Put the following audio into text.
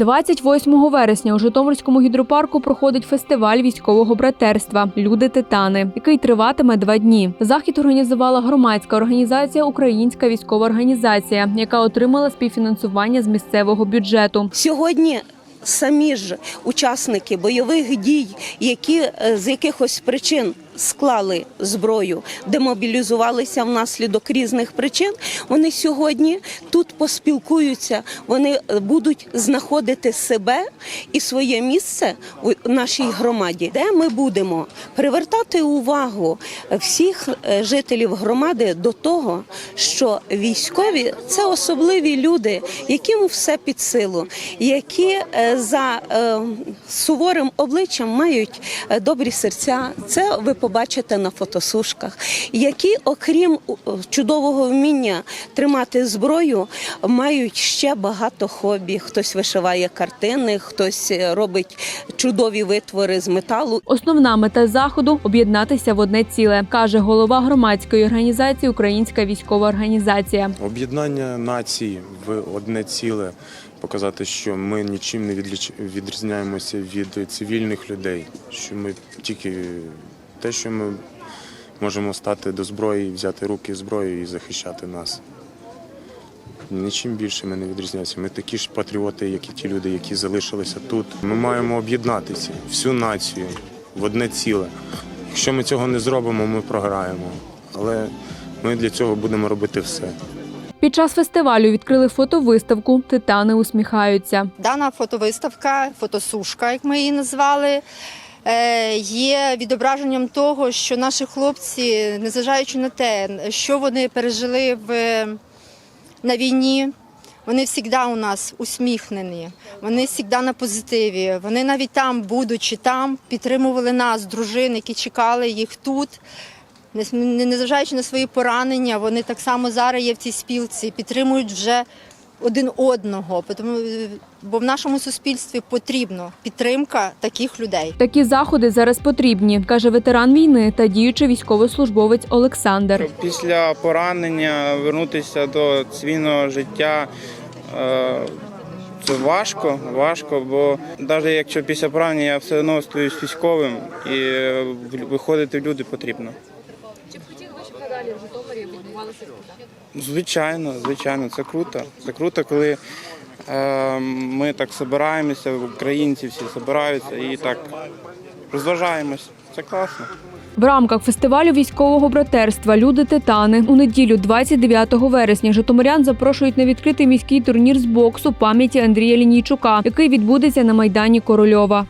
28 вересня у Житомирському гідропарку проходить фестиваль військового братерства Люди Титани, який триватиме два дні. Захід організувала громадська організація Українська військова організація, яка отримала співфінансування з місцевого бюджету. Сьогодні самі ж учасники бойових дій, які е, з якихось причин склали зброю, демобілізувалися внаслідок різних причин. Вони сьогодні тут поспілкуються, вони е, будуть знаходити себе і своє місце у нашій громаді, де ми будемо привертати увагу всіх е, жителів громади до того, що військові це особливі люди, яким все під силу, які е, за суворим обличчям мають добрі серця. Це ви побачите на фотосушках, які, окрім е, чудового вміння тримати зброю, мають ще багато хобі. Хтось вишиває картини, хтось е, робить чудові витвори з металу. Основна мета заходу об'єднатися в одне ціле, каже голова громадської організації Українська військова організація. Об'єднання нації в одне ціле, показати, що ми нічим не відрізняємося від цивільних людей, що ми тільки те, що ми можемо стати до зброї, взяти руки зброю і захищати нас. Нічим більше ми не відрізняємося. Ми такі ж патріоти, як і ті люди, які залишилися тут. Ми маємо об'єднатися, всю націю в одне ціле. Якщо ми цього не зробимо, ми програємо. Але ми для цього будемо робити все. Під час фестивалю відкрили фотовиставку Титани усміхаються. Дана фотовиставка, фотосушка, як ми її назвали, є відображенням того, що наші хлопці, незважаючи на те, що вони пережили в, на війні, вони завжди у нас усміхнені, вони завжди на позитиві. Вони навіть там, будучи там, підтримували нас, дружин, які чекали їх тут. Не- Незважаючи на свої поранення, вони так само зараз є в цій спілці, підтримують вже один одного, тому, е, бо в нашому суспільстві потрібна підтримка таких людей. Такі заходи зараз потрібні, каже ветеран війни та діючий військовослужбовець Олександр. Щоб після поранення вернутися до цивільного життя. е, Це важко, важко, бо навіть якщо після поранення я все одно стаюсь військовим і е, виходити в люди потрібно. Щоб надалі в Звичайно, звичайно, це круто. Це круто, коли е, ми так збираємося, українці всі збираються і так розважаємось. Це класно. В рамках фестивалю військового братерства Люди Титани у неділю, 29 вересня, Житомирян запрошують на відкритий міський турнір з боксу пам'яті Андрія Лінійчука, який відбудеться на майдані Корольова.